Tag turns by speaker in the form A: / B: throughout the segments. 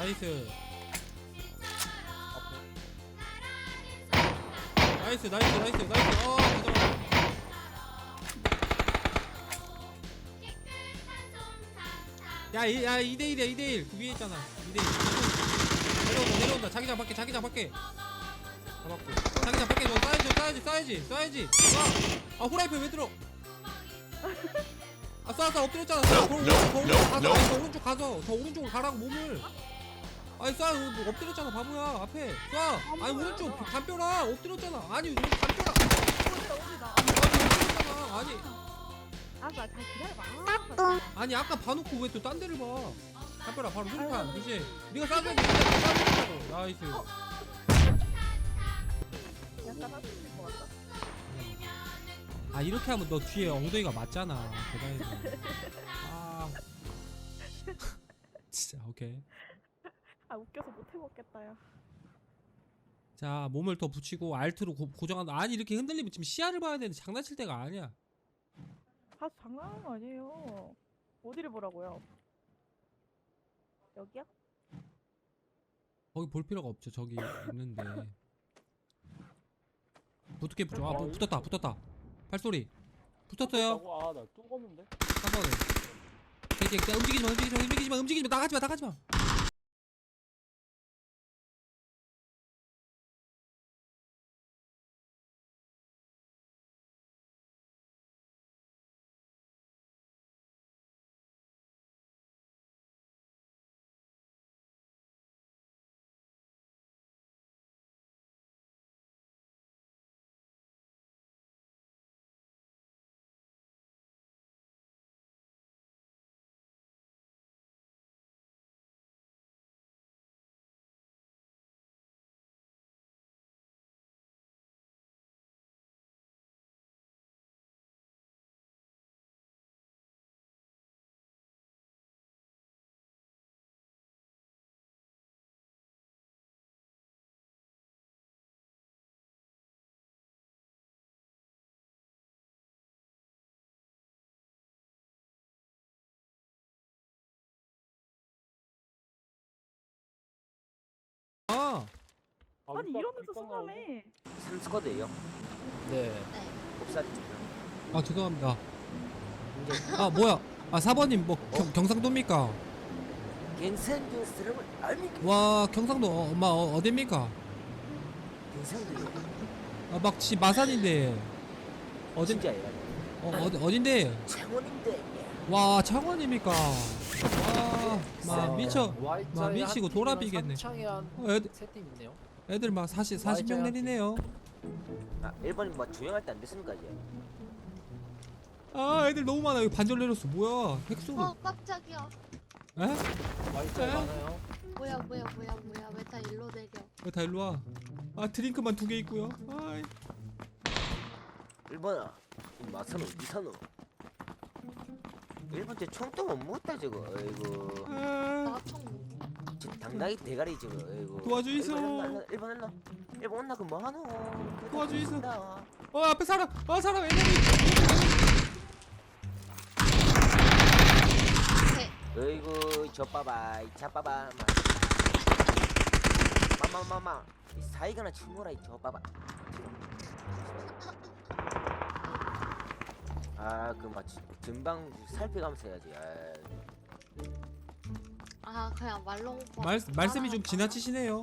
A: 나이스. 나이스 나이스 나이스 나이스. 어 잠깐만 야, 이, 야 2대1이야 2대1 그 위에 있잖아. 2대1 내려온다 내려온다. 자기장 밖에 자기장 밖에. 잡았고. 자기장 밖에 너 쏴야지 쏴야지 쏴야지 쏴야지. 쏴! 아 후라이팬 왜 들어? 아 쏴, 쏴. 엎드렸잖아. 쏴. 더 오른쪽 더 오른쪽. 가서 아니, 더 오른쪽 가서. 더 오른쪽으로 가라고 몸을 아니 쏴너 엎드렸잖아 바보야 앞에. 쏴 아니 오른쪽 담벼라. 엎드렸잖아. 아니 오른쪽 담벼라.
B: 어디다 어디다.
A: 아니. 엎드렸잖아 아니
B: 아빠 잘 기다려봐.
A: 아니 아까 봐놓고 왜 또 딴 데를 봐? 담벼라 바로 수류탄 그치? 네가 쏴줘야지 쏴줘야지 나이스.
B: 약간 하실 것 같다.
A: 아 이렇게 하면 너 뒤에 엉덩이가 맞잖아. 대단해 아. 진짜 오케이
B: 아 웃겨서 못 해먹겠다 야.
A: 자 몸을 더 붙이고 알트로 고, 고정한다. 아니 이렇게 흔들리면 지금 시야를 봐야 되는데 장난칠 때가 아니야.
B: 아 장난하는 거 아니에요. 어디를 보라고요? 여기요?
A: 거기 볼 필요가 없죠. 저기 있는데. 붙게 붙여 아 뭐, 붙었다 붙었다. 발소리. 붙었어요?
C: 아나 뚫었는데?
A: 한 번에. 이제 이제 움직이지 마 움직이지 마 움직이지 마 움직이지 마. 나가지 마 나가지 마 아,
B: 아니 이러면서
C: 윗방
B: 소감해.
D: 삼스쿼드예요.
A: 네.
D: 곱살이
A: 아 죄송합니다. 아 뭐야? 아 4번님 뭐 경, 경상도입니까?
D: 갱상도 사람을 압니까?
A: 와 경상도 어, 엄마 어, 어딥니까?
D: 갱상도요.
A: 아막 지 마산인데 어딘
D: 진짜예요.
A: 어 어디 어딘데?
D: 창원인데.
A: 와 창원입니까? 와막 미쳐 막 미치고 돌아비겠네.
E: 창에 한
A: 어,
E: 세팀 있네요.
A: 애들 막 40 40명
E: 와이자야.
A: 내리네요.
D: 아, 1번이 뭐 조용할 때 안 됐습니까 이제?
A: 아 애들 너무 많아 여기 반절 내렸어 뭐야 핵소리?
F: 어 깜짝이야
A: 에?
E: 와이자
A: 에?
E: 많아요.
F: 뭐야 뭐야 뭐야 뭐야 왜 다 일로 내려
A: 왜 다 일로 와? 아 드링크만 두 개 있고요. 아이.
D: 1번아. 이 마사노 어디 사노? 1번 째 총도 못 먹었다 저거. 아이고.
A: 아,
F: 나총
D: 저 당나귀 대가리 저거. 아이고.
A: 도와주이소.
D: 1번 했나? 1번 했나? 그 뭐 하노? 그래도
A: 도와주이소. 어 앞에 사람 아 사람 애들이
D: 어이구 저 빠바 이 자빠바 마마마마 이 사이가나 친구라 이저 빠바 아그 마치 전방 살펴가면서 해야지 아,
F: 아 그냥 말로 오빠
A: 말 말씀이 좀 지나치시네요.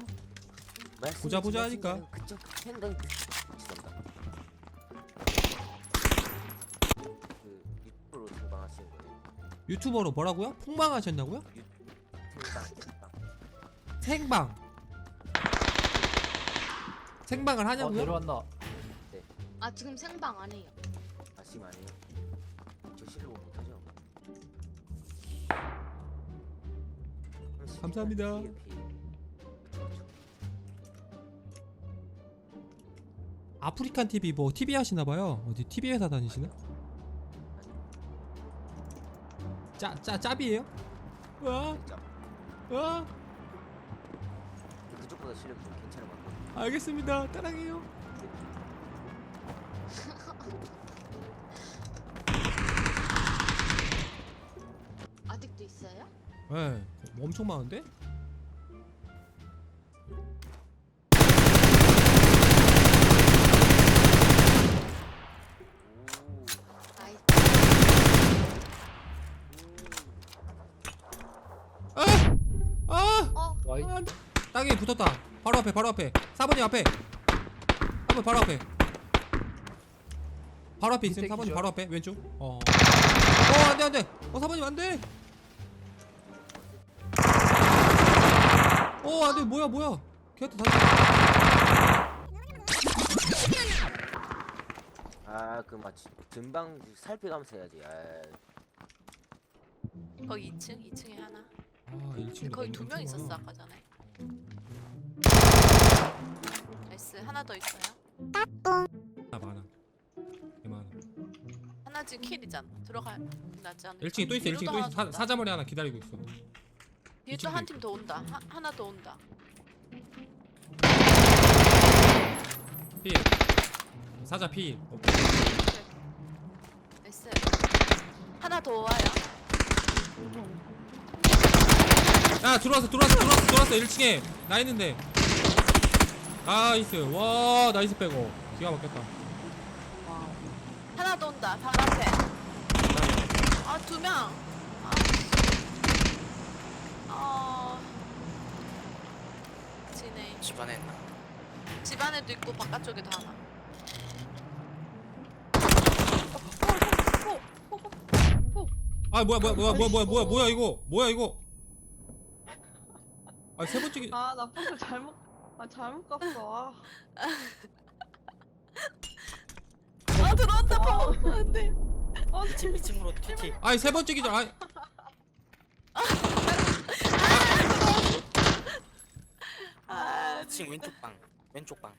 D: 말씀이
A: 보자, 보자
D: 지나치네요.
A: 하니까.
D: 그쪽 팬더 죄송합니다 그 유튜브로 생방하시는 거예요
A: 유튜버로 뭐라고요? 폭망하셨냐고요?
D: 생방 생방
A: 생방. 생방을
E: 어,
A: 하냐고요?
E: 내려왔나?
F: 아 지금 생방 안 해요
D: 아시면 아니에요
A: 감사합니다. 아프리칸 TV 뭐 TV 하시나 봐요. 어디 TV 회사 다니시나? 짜짜 짭이에요? 와,
D: 진짜
A: 와,
D: 그쪽보다 실력이 좀 괜찮은 것 같고
A: 알겠습니다. 따랑해요.
F: 아직도 있어요?
A: 뭐 엄청 많은데?
C: 아! 아! 어.
A: 아, 땅에 붙었다. 바로 앞에, 바로 앞에. 4번이 앞에. 4번 바로 앞에. 바로 앞에 있음.
C: 4번이
A: 바로 앞에. 왼쪽. 어. 어, 안 돼, 안 돼. 어, 4번이 안 돼. 어 안돼 뭐야 뭐야 걔한테 다시
D: 아그 마치 등방 살펴가면서 해야지 아
E: 거기 2층, 2층에 하나.
A: 아 1층
E: 거기 두 명 있었어 아까 전에. 나이스 하나 더 있어요.
A: 아 많아 개 많아
E: 하나 지금 킬이잖아. 들어가 나지 않을까?
A: 1층에 또 있어 1층에
E: 뒤로도
A: 또 있어 사. 사자머리 하나 기다리고 있어
E: 뒤에 또 한. 팀 더 온다. 하, 하나 더 온다.
A: 필 사자 필 어,
E: 나이스. 하나 더 와요.
A: 야 들어왔어 들어왔어 들어왔어 들어왔어 1층에 나 있는데 나이스 와 나이스 빼고 기가 막혔다
E: 하나 더 온다. 방 앞에. 아 두 명. 아. 아. 지네.
G: 집안에 있나?
E: 집 안에도 있고 바깥쪽에도 하나.
A: 아 뭐야 뭐야 뭐야 뭐야 뭐야 뭐야 뭐야 이거 뭐야 이거 아 세 번째 기...
H: 아, 나 버스 잘못, 아, 잘못 갔어.
E: 아 들어왔다. 봐. 안돼.
H: 아, 아,
G: 2층 2층으로 TT
A: 아니 세 번째 기절 아니
G: 2층 왼쪽 방. 왼쪽 방.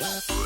D: 아